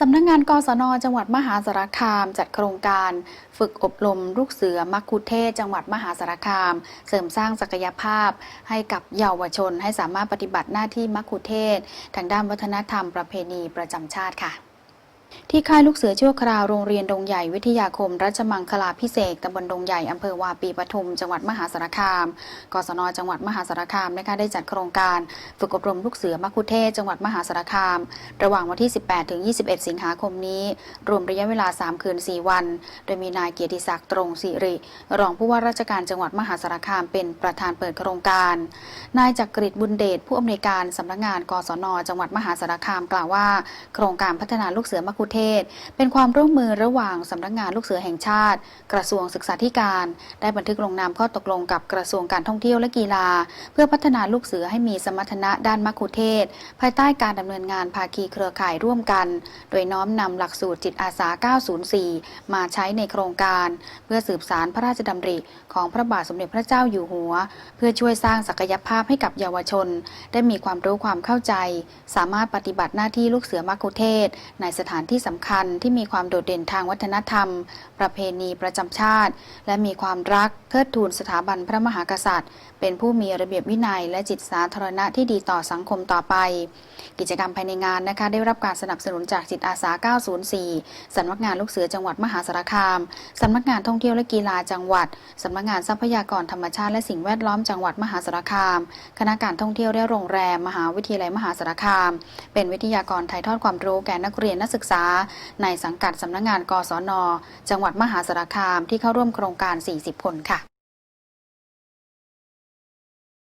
สำนักงงานกศนจังหวัดมหาสารคาม จัดโครงการ ฝึกอบรมลูกเสือมักคุเทศจังหวัดมหาสารคาม เสริมสร้างศักยภาพ ให้กับเยาวชนให้สามารถปฏิบัติหน้าที่มักคุเทศ ทางด้านวัฒนธรรมประเพณีประจำชาติค่ะ ที่ค่ายลูกเสือชั่วคราวโรงเรียนดงใหญ่วิทยาคม รัชมังคลาพิเศษตำบลดงใหญ่อำเภอวาปีปทุม จังหวัดมหาสารคาม กศนจังหวัดมหาสารคามนะคะได้จัดโครงการฝึกอบรมลูกเสือมักคุเทศจังหวัดมหาสารคาม ระหว่างวันที่ 18 ถึง 21 สิงหาคมนี้ รวมระยะเวลา 3 คืน 4 วัน โดยมีนายเกียรติศักดิ์ตรงสิริ รองผู้ว่าราชการจังหวัดมหาสารคามเป็นประธานเปิดโครงการ นายจักริดบุญเดชผู้อำนวยการสำนักงาน กศนจังหวัดมหาสารคามกล่าวว่า โครงการพัฒนาลูกเสือมักคุเทศ เป็นความร่วมมือระหว่างสำนักงานลูกเสือแห่งชาติ กระทรวงศึกษาธิการ ได้บันทึกลงนามข้อตกลงกับกระทรวงการท่องเที่ยวและกีฬา เพื่อพัฒนาลูกเสือให้มีสมรรถนะด้านมักคุเทศก์ภายใต้การดำเนินงานภาคีเครือข่ายร่วมกัน โดยน้อมนำหลักสูตรจิตอาสา 904 มาใช้ในโครงการ เพื่อสืบสารพระราชดำริของพระบาทสมเด็จพระเจ้าอยู่หัว เพื่อช่วยสร้างศักยภาพให้กับเยาวชน ได้มีความรู้ความเข้าใจ สามารถปฏิบัติหน้าที่ลูกเสือมักคุเทศก์ในสถานที่ที่สำคัญที่มีความโดดเด่นทางวัฒนธรรม ประเพณีประจำชาติ และมีความรักเทิดทูนสถาบันพระมหากษัตริย์ เป็นผู้มีระเบียบวินัย และจิตสาธารณะที่ดีต่อสังคมต่อไป กิจกรรมภายในงานนะคะ ได้รับการสนับสนุนจากจิตอาสา 904 สำนักงานลูกเสือจังหวัดมหาสารคาม สำนักงานท่องเที่ยวและกีฬาจังหวัด สำนักงานทรัพยากรธรรมชาติและสิ่งแวดล้อมจังหวัดมหาสารคาม คณะการท่องเที่ยวและโรงแรม มหาวิทยาลัยมหาสารคาม เป็นวิทยากรถ่ายทอดความรู้แก่นักเรียนนักศึกษาในสังกัดสำนักงานกศน จังหวัดมหาสารคามที่เข้าร่วมโครงการ 40 คนค่ะ